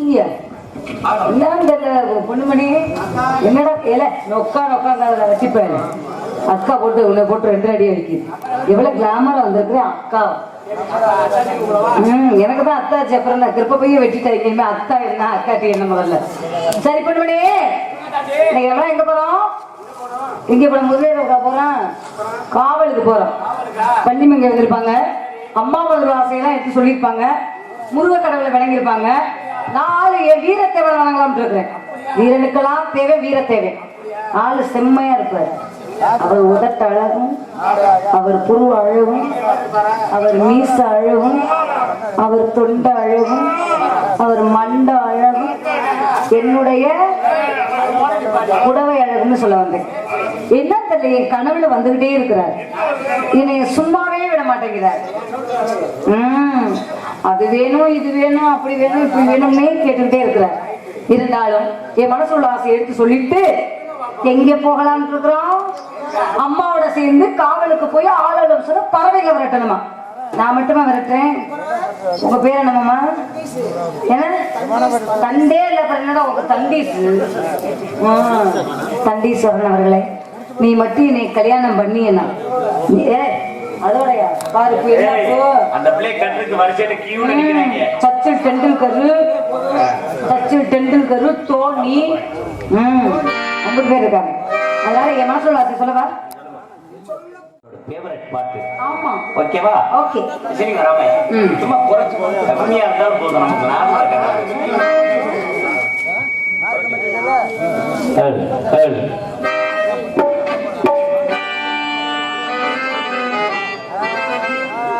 ஐயா. என்னன்னு தெரியல, பொண்ணுமணி. என்னடா இல நொக்கா நொக்காங்கிறத வச்சுப்பேன் அக்கா போட்டு உன்னை போட்டு ரெண்டு அடி அடிக்குது. எவ்வளவு கிளாமரா வந்திருக்கு அக்கா. ம், எனக்கு தான் அத்தா அப்புறம் நான் கிருப்ப போய் வெட்டிட்டேன் இனிமே அத்தா என்ன அக்காட்டி என்ன முதல்ல? சரி பொண்ணுமணி. இன்னைக்கு எல்லாம் எங்க போறோம்? இங்க இப்ப முதலில் போறோம் காவலுக்கு போறோம் பள்ளிமங்க வந்திருப்பாங்க அம்மாவோட ஆசையெல்லாம் எடுத்து சொல்லியிருப்பாங்க. முருக கடவுளை வணங்கியிருப்பாங்க. நாலு என் வீரத்தேவை வணங்கலாம்னு இருக்கிறேன் வீரனுக்கெல்லாம் தேவை வீர தேவை. ஆளு செம்மையா இருப்பார். அவர் உதட்ட அழகும் அவர் புரு அழகும் அவர் மீச அழகும் அவர் தொண்ட அழகும் அவர் மண்ட அழகும் என்னுடைய புடவை அழகுன்னு சொல்ல வந்தேன். என்ன தெரியல என் கனவுல வந்துகிட்டே இருக்கிறார். என்னைய சும்மாவே விட மாட்டேங்கிறார். உம் அது வேணும் இது வேணும் அப்படி வேணும் இப்படி வேணும்னே கேட்டுக்கிட்டே இருக்கிறார். இருந்தாலும் என் மனசுள்ள ஆசை எடுத்து சொல்லிட்டு எங்க போகலாம்னு இருக்கிறோம்? அம்மாவோட சேர்ந்து காவலுக்கு போய் ஆளுநர் சொல்ல பறவைகளை விரட்டணுமா? நான் மட்டுமா விரட்டுறேன்? உங்க பேர் என்னமாமா என்ன தண்டே இல்ல அப்புறம் என்னடா உங்க தண்டீஸ்? ஆ, தண்டீஸ்வரன் அவர்களே. நீ மட்டும் என்னை கல்யாணம் பண்ணியனா அதோடயா பாரு? அந்த பிள்ளை கியூல நிக்கிறாங்க. சச்சின் டெண்டுல்கர் சச்சின் டெண்டுல்கர் தோனி ம் ஐம்பது பேர் இருக்காங்க. அதனால என் மனசுல ஆசை சொல்லவா? ஃபேவரட் பாட்டு ஆமா. ஓகேவா ஓகே சரி வராம ம். சும்மா குறைச்சு கம்மியா இருந்தாலும் போதும். நமக்கு நார்மலா